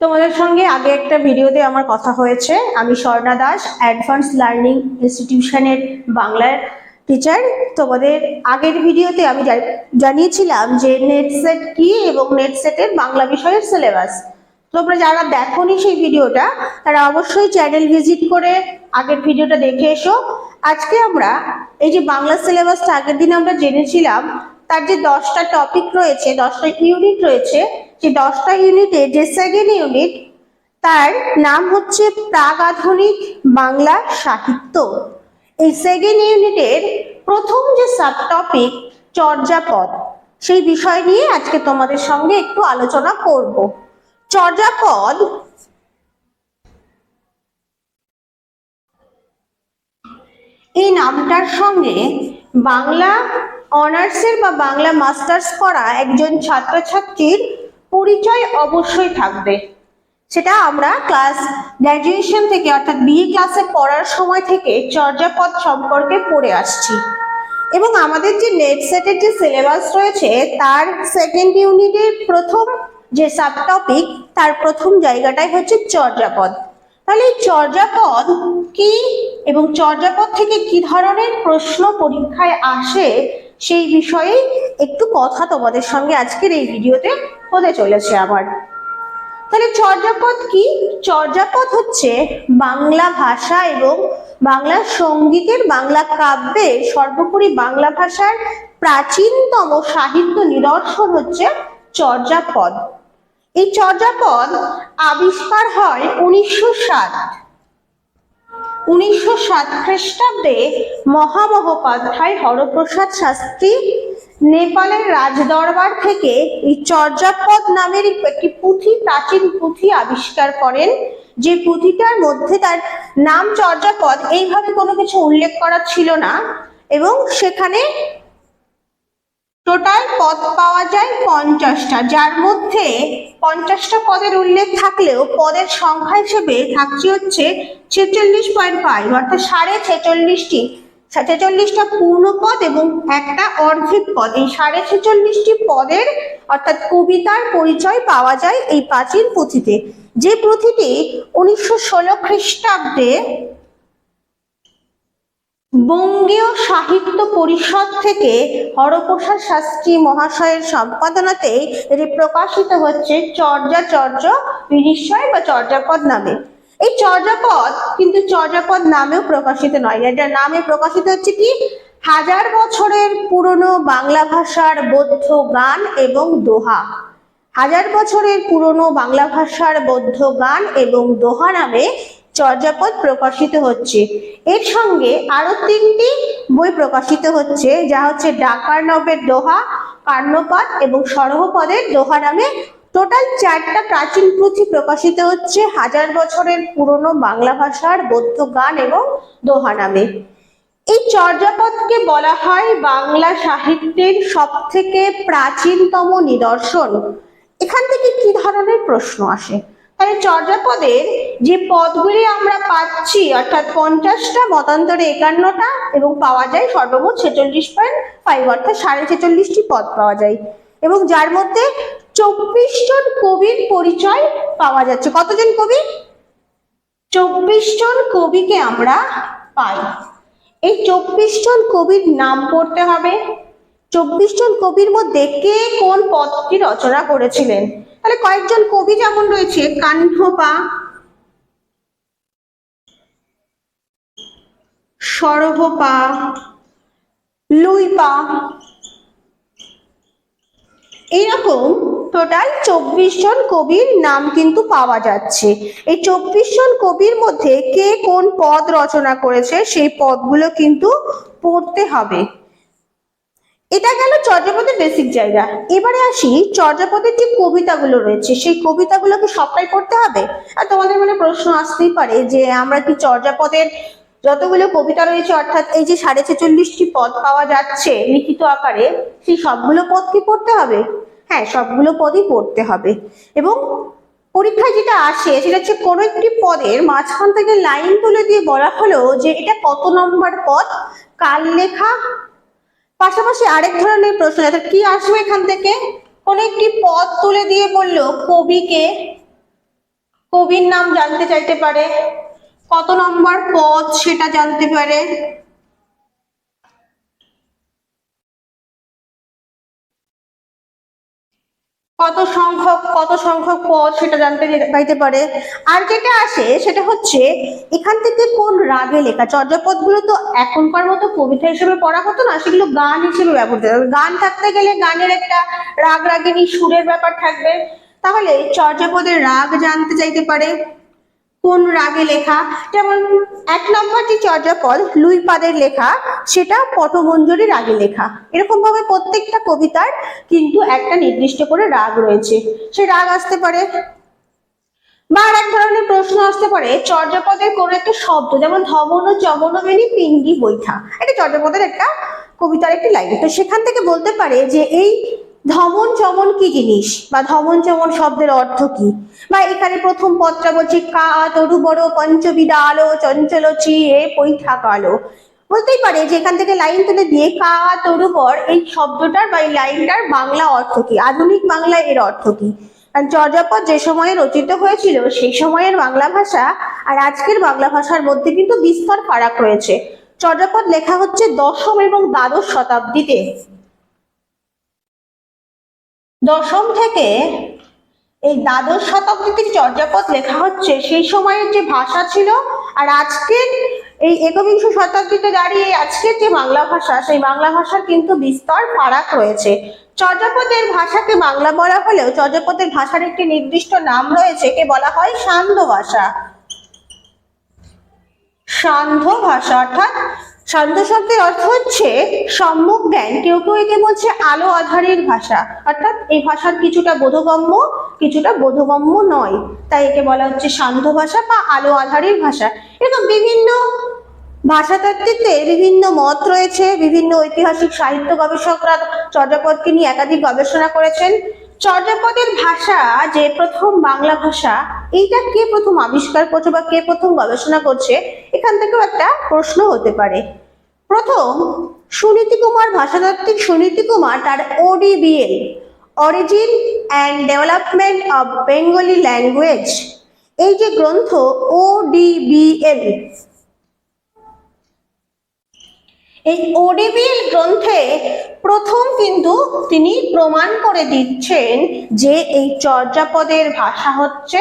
তোমাদের সঙ্গে আগে একটা ভিডিওতে আমার কথা হয়েছে। আমি স্বর্ণা দাস অ্যাডভান্স লার্নিং ইনস্টিটিউশনের বাংলার টিচার তোমাদের আগের ভিডিওতে আমি জানিয়েছিলাম যে নেট সেট কি এবং নেট সেটের বাংলা বিষয়ের সিলেবাস তোমরা যারা দেখোনি সেই ভিডিওটা, তারা অবশ্যই চ্যানেল ভিজিট করে আগের ভিডিওটা দেখে এসো। আজকে আমরা এই যে বাংলা সিলেবাসটা আগের দিন আমরা জেনেছিলাম, তার যে দশটা টপিক রয়েছে, দশটা ইউনিট রয়েছে যে দশটা ইউনিটে যে সেকেন্ড ইউনিট তার নাম হচ্ছে প্রাগ আধুনিক বাংলা সাহিত্য। এই সেকেন্ড ইউনিটের প্রথম যে সাব টপিক চর্যাপদ, সেই বিষয় নিয়ে আজকে তোমাদের সঙ্গে একটু আলোচনা করব। চর্যাপদ এই নামটার সঙ্গে বাংলা অনার্সের বা বাংলা মাস্টার্স করা একজন ছাত্রছাত্রীর পরিচয় অবশ্যই থাকবে। সেটা আমরা ক্লাস গ্র্যাজুয়েশন থেকে অর্থাৎ বিএ ক্লাসে পড়ার সময় থেকে চর্যাপদ সম্পর্কে পড়ে আসছি। এবং আমাদের যে নেট সেটের যে সিলেবাস রয়েছে, তার সেকেন্ড ইউনিটের প্রথম যে সাব টপিক তার প্রথম জায়গাটাই হচ্ছে চর্যাপদ। তাহলে এই চর্যাপদ কি এবং চর্যাপদ থেকে কি ধরনের প্রশ্ন পরীক্ষায় আসে, সেই বিষয়ে একটু কথা তোমাদের সঙ্গে আজকের এই ভিডিওতে হতে চলেছে আমার তাহলে চর্যাপদ কি? চর্যাপদ হচ্ছে বাংলা ভাষা এবং বাংলা সঙ্গীতের বাংলা কাব্যে সর্বোপরি বাংলা ভাষার প্রাচীনতম সাহিত্য নিদর্শন হচ্ছে চর্যাপদ। এই চর্যাপদ আবিষ্কার হয় উনিশশো সাত। উনিশশো সাত খ্রিস্টাব্দে মহামহোপাধ্যায় হরপ্রসাদ শাস্ত্রী নেপালের রাজদরবার থেকে এই চর্যাপদ নামের একটি পুঁথি, প্রাচীন পুঁথি আবিষ্কার করেন। যে পুঁথিটার মধ্যে তার নাম চর্যাপদ এইভাবে কোনো কিছু উল্লেখ করা ছিল না এবং সেখানে টোটাল পদ পাওয়া যায় পঞ্চাশটা, যার মধ্যে পঞ্চাশটা পদের উল্লেখ থাকলেও পদের সংখ্যা হিসেবে থাকছে হচ্ছে ছেচল্লিশ পয়েন্ট ফাইভ, অর্থাৎ সাড়ে ছেচল্লিশটি। ছেচল্লিশটা পূর্ণ পদ এবং একটা অর্ধেক পদ। এই সাড়ে ছেচল্লিশটি পদের অর্থাৎ কবিতার পরিচয় পাওয়া যায় এই প্রাচীন পুঁথিতে। যে পুঁথিটি উনিশশো ষোলো খ্রিস্টাব্দে বঙ্গীয় সাহিত্য পরিষদ থেকে হরপ্রসাদ শাস্ত্রী মহাশয়ের সম্পাদনাতে এটি প্রকাশিত হচ্ছে চর্যাচর্য বিনিশ্চয় বা চর্যাপদ নামে। এই চর্যাপদ কিন্তু চর্যাপদ নামেও প্রকাশিত নয়। এটা নামে প্রকাশিত হচ্ছে কি? হাজার বছরের পুরনো বাংলা ভাষার বৌদ্ধ গান এবং দোহা। হাজার বছরের পুরনো বাংলা ভাষার বৌদ্ধ গান এবং দোহা নামে চর্যাপদ প্রকাশিত হচ্ছে। এর সঙ্গে আরও তিনটি বই প্রকাশিত হচ্ছে, যা হচ্ছে ডাকার নবের দোহা কার্ণপাত এবং সরহপদের দোহা নামে টোটাল চারটা প্রাচীন পুঁথি প্রকাশিত হচ্ছে হাজার বছরের পুরনো বাংলা ভাষার বৌদ্ধ গান এবং দোহা নামে। এই চর্যাপদকে বলা হয় বাংলা সাহিত্যের সব থেকে প্রাচীনতম নিদর্শন। এখান থেকে কি ধরনের প্রশ্ন আসে? তাহলে চর্যাপদের যে পদগুলি আমরা পাচ্ছি, অর্থাৎ পঞ্চাশটা, মতান্তরে একান্নটা এবং পাওয়া যায় সর্বমোট ছেচল্লিশ পয়েন্ট ফাইভ অর্থাৎ সাড়ে ছেচল্লিশটি পদ পাওয়া যায়। এবং যার মধ্যে চব্বিশ জন কবির পরিচয় পাওয়া যাচ্ছে। কতজন কবি? চব্বিশ জন কবিকে আমরা পাই। এই চব্বিশ জন কবির নাম পড়তে হবে। চব্বিশ জন কবির মধ্যে কে কোন পদটি রচনা করেছিলেন? তাহলে কয়েকজন কবি যেমন রয়েছে কাহ্নপা সরভপা লুইপা, এইরকম টোটাল চব্বিশ জন কবির নাম কিন্তু পাওয়া যাচ্ছে। এই চব্বিশ জন কবির মধ্যে কে কোন পদ রচনা করেছে সেই পদগুলো কিন্তু পড়তে হবে। এটা গেল চর্যাপদের বেসিক জায়গা। এবারে আসি চর্যাপদের যে কবিতাগুলো রয়েছে, সেই কবিতাগুলো কি সবটাই পড়তে হবে? আর তোমাদের মনে প্রশ্ন আসতেই পারে যে আমরা কি চর্যাপদের যতগুলো কবিতা রয়েছে, অর্থাৎ এই যে সাড়ে ছেচল্লিশটি পদ পাওয়া যাচ্ছে লিখিত আকারে, সেই সবগুলো পদ কি পড়তে হবে? হ্যাঁ সবগুলো পদই পড়তে হবে। এবং পরীক্ষায় যেটা আসে, সেটা হচ্ছে কোনো একটি পদের মাঝখান থেকে লাইন তুলে দিয়ে বলা হলো যে এটা কত নম্বর পদ কার লেখা। পাশাপাশি আরেক ধরনের প্রশ্ন কি আসবে এখান থেকে? কোন একটি পদ তুলে দিয়ে বলল, কবিকে, কবির নাম জানতে চাইতে পারে। কত নম্বর পদ সেটা জানতে পারে। কত সংখ্যক কত সংখ্যক পদ সেটা জানতে পাইতে পারে। আর যেটা আসে সেটা হচ্ছে, এখান থেকে কোন রাগে লেখা? চর্যাপদগুলো তো এখনকার মতো কবিতা হিসেবে পড়া হতো না, সেগুলো গান হিসেবে ব্যবহৃত হতো। গান থাকতে গেলে গানের একটা রাগ রাগিনী সুরের ব্যাপার থাকবে। তাহলে চর্যাপদের রাগ জানতে চাইতে পারে। কোন রাগে লেখা? যেমন এক নম্বর যে চর্যাপদ, লুইপাদের লেখা, সেটা পটমঞ্জরি রাগে লেখা। এরকম ভাবে প্রত্যেকটা কবিতার কিন্তু একটা নির্দিষ্ট করে রাগ রয়েছে। সে রাগ আসতে পারে, বা আর এক ধরনের প্রশ্ন আসতে পারে, চর্যাপদের কোন একটা শব্দ, যেমন ধমন, চমন, মেনি, পিঙ্গি, বৈঠা। এটা চর্যাপদের একটা কবিতার একটি লাইন। তো সেখান থেকে বলতে পারে যে এই ধমন চমন কি জিনিস? বা ধমন চমন শব্দের অর্থ কি? বা এখানে প্রথম পদটা বলছে কা, তরু, বড় পঞ্চবিদা আলো চঞ্চল চিয়ে পৈঠা, কালো। বলতেই পারে যে এখান থেকে লাইন তুলে দিয়ে কা তরুবর এই শব্দটার বা এই লাইনটার বাংলা অর্থ কি? আধুনিক বাংলায় এর অর্থ কি? চর্যাপদ যে সময়ে রচিত হয়েছিল, সেই সময়ের বাংলা ভাষা আর আজকের বাংলা ভাষার মধ্যে কিন্তু বিস্তর ফারাক রয়েছে। চর্যাপদ লেখা হচ্ছে দশম এবং দ্বাদশ শতাব্দীতে। দশম থেকে এই দ্বাদশ শতাব্দীতে চর্যাপদ লেখা হচ্ছে, সেই সময়ের যে ভাষা ছিল, আর আজকের এই একবিংশ শতাব্দীতে দাঁড়িয়ে আজকের যে বাংলা ভাষা, সেই বাংলা ভাষার কিন্তু বিস্তর ফারাক রয়েছে। চর্যাপদের ভাষাকে বাংলা বলা হলেও চর্যাপদের ভাষার একটি নির্দিষ্ট নাম রয়েছে, একে বলা হয় সান্ধ্য ভাষা। সান্ধ্য ভাষা, অর্থাৎ সান্ধ্য শব্দের অর্থ হচ্ছে সম্মুখ জ্ঞান। কেউ কেউ একে বলছে আলো আধারের ভাষা। অর্থাৎ এই ভাষার কিছুটা বোধগম্য কিছুটা বোধগম্য নয়। তাই একে বলা হচ্ছে সান্ধ্য ভাষা বা আলো আধারের ভাষা। এরকম বিভিন্ন ভাষাতাত্ত্বিকতে বিভিন্ন মত রয়েছে, বিভিন্ন ঐতিহাসিক সাহিত্য গবেষকরা চর্যাপদকে নিয়ে একাধিক গবেষণা করেছেন। চর্যাপদের ভাষা, যে প্রথম বাংলা ভাষা, এইটা কে প্রথম আবিষ্কার করছে বা কে প্রথম গবেষণা করছে, এখান থেকেও একটা প্রশ্ন হতে পারে। প্রথম, সুনীতি কুমার ভাষাতাত্ত্বিক সুনীতি কুমার তার ODBL origin and development of Bengali language এই যে গ্রন্থ ওডিবিএল এই ওডিবিএল গ্রন্থে প্রথম কিন্তু তিনি প্রমাণ করে দিচ্ছেন যে এই চর্যাপদের ভাষা হচ্ছে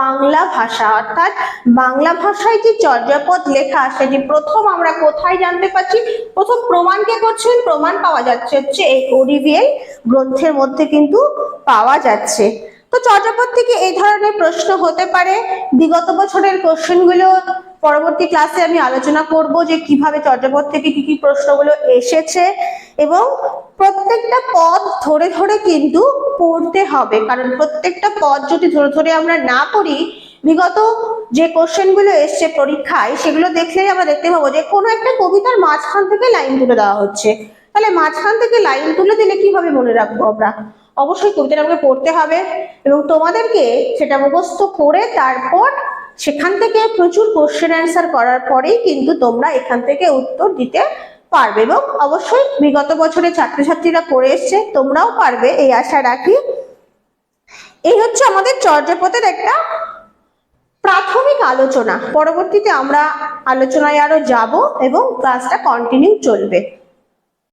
বাংলা ভাষা। অর্থাৎ বাংলা ভাষায় যে চর্যাপদ লেখা, সেটি প্রথম আমরা কোথায় জানতে পারছি? প্রথম প্রমাণ কে করছেন? প্রমাণ পাওয়া যাচ্ছে হচ্ছে এই ওডিবিএল গ্রন্থের মধ্যে কিন্তু পাওয়া যাচ্ছে। তো চর্যাপদ থেকে এই ধরনের প্রশ্ন হতে পারে। বিগত বছরের কোশ্চেনগুলো পরবর্তী ক্লাসে আমি আলোচনা করব যে কীভাবে চর্যাপদ থেকে কি কি প্রশ্নগুলো এসেছে। এবং প্রত্যেকটা পদ ধরে ধরে কিন্তু পড়তে হবে। কারণ প্রত্যেকটা পদ যদি ধরে ধরে আমরা না পড়ি, বিগত যে কোশ্চেনগুলো এসছে পরীক্ষায়, সেগুলো দেখলেই আমরা দেখতে পাবো যে কোনো একটা কবিতার মাঝখান থেকে লাইন তুলে দেওয়া হচ্ছে। তাহলে মাঝখান থেকে লাইন তুলে দিলে কীভাবে মনে রাখব আমরা? অবশ্যই কবিতাটা আমাকে পড়তে হবে এবং তোমাদেরকে সেটা মুখস্থ করে তারপর সেখান থেকে প্রচুর কোশ্চেন অ্যান্সার করার পরেই কিন্তু তোমরা এখান থেকে উত্তর দিতে পারবে এবং অবশ্যই বিগত বছরে ছাত্রছাত্রীরা করে এসছে, তোমরাও পারবে, এই আশা রাখি। এই হচ্ছে আমাদের চর্যাপদের একটা প্রাথমিক আলোচনা। পরবর্তীতে আমরা আলোচনায় আরও যাব এবং ক্লাসটা কন্টিনিউ চলবে।